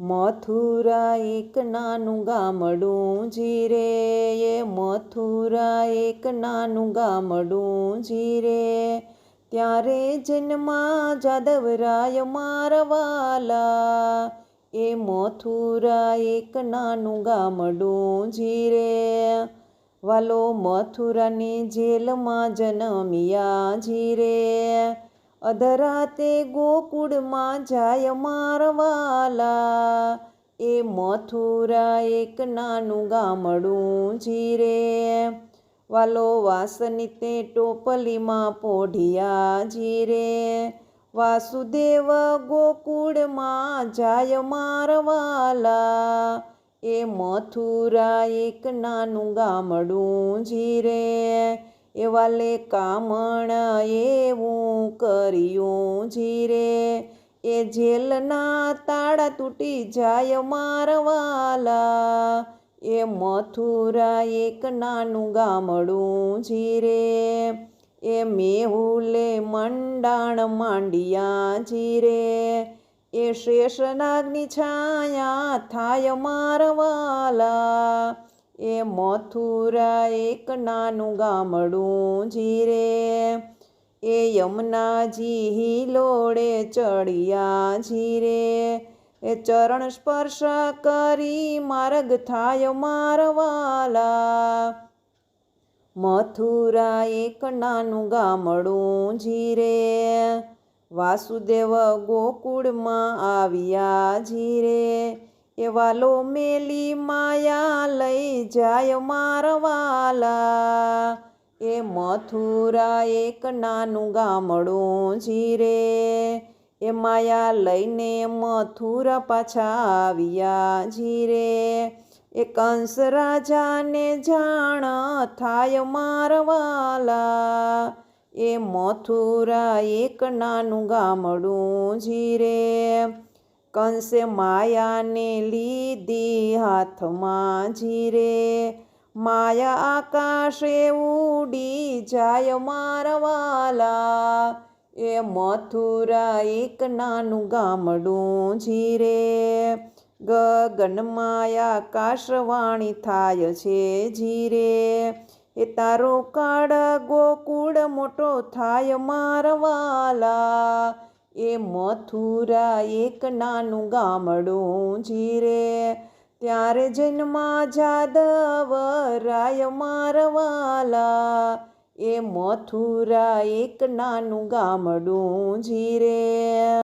મથુરા એક નાનું ગામડું જીરે, એ મથુરા એક નાનું ગામડું જીરે. ત્યારે જન્મા જાદવરાય મારવાલા, એ મથુરા એક નાનું ગામડું જીરે. વાલો મથુરાની જેલમાં જન્મ્યા જીરે. અધરાતે ગોકુળમાં જાય મારવાલા. એ મથુરા એક નાનું ગામડું જીરે. વાલો વાસની તે ટોપલીમાં પોઢિયા જીરે. વાસુદેવ ગોકુળમાં જાય મારવાલા. એ મથુરા એક નાનું ગામડું જીરે. એ વાલે કામણ એવું કર્યું જીરે. એ જેલના તાળા તૂટી જાય મારવાલા. એ મથુરા એક નાનું ગામડું જીરે. એ મેહુલે મંડાણ માંડિયા જીરે. એ શેષનાગની છાયા થાય મારવાલા. એ મથુરા એક નાનું ગામડું જીરે. એ યમુનાજી હિલોડે ચડિયા જીરે. એ ચરણ સ્પર્શ કરી માર્ગ થાય મારવાલા મથુરા એક નાનું ગામડું જીરે. વાસુદેવ ગોકુળમાં આવ્યા જીરે. વાલો મેલી માયા લઈ જાય મારવાલા એ મથુરા એક નાનું ગામડું જીરે. એ માયા લઈને મથુરા પાછા આવ્યા જીરે. એ કંસ રાજાને જાણ થાય મારવાલા એ મથુરા એક નાનું ગામડું જીરે. કંસે માયાને લીધી હાથમાં જીરે. માયા આકાશે ઉડી જાય મારવાલા. એ મથુરા એક નાનું ગામડું જીરે. ગગનમાં આકાશવાણી થાય છે જીરે. એ તારો કાળ ગોકુળ મોટો થાય મારવાલા. એ મથુરા એક નાનું ગામડું જીરે. ત્યારે જન્મા જાદવ રાય મારવાલા. એ મથુરા એક નાનું ગામડું જીરે.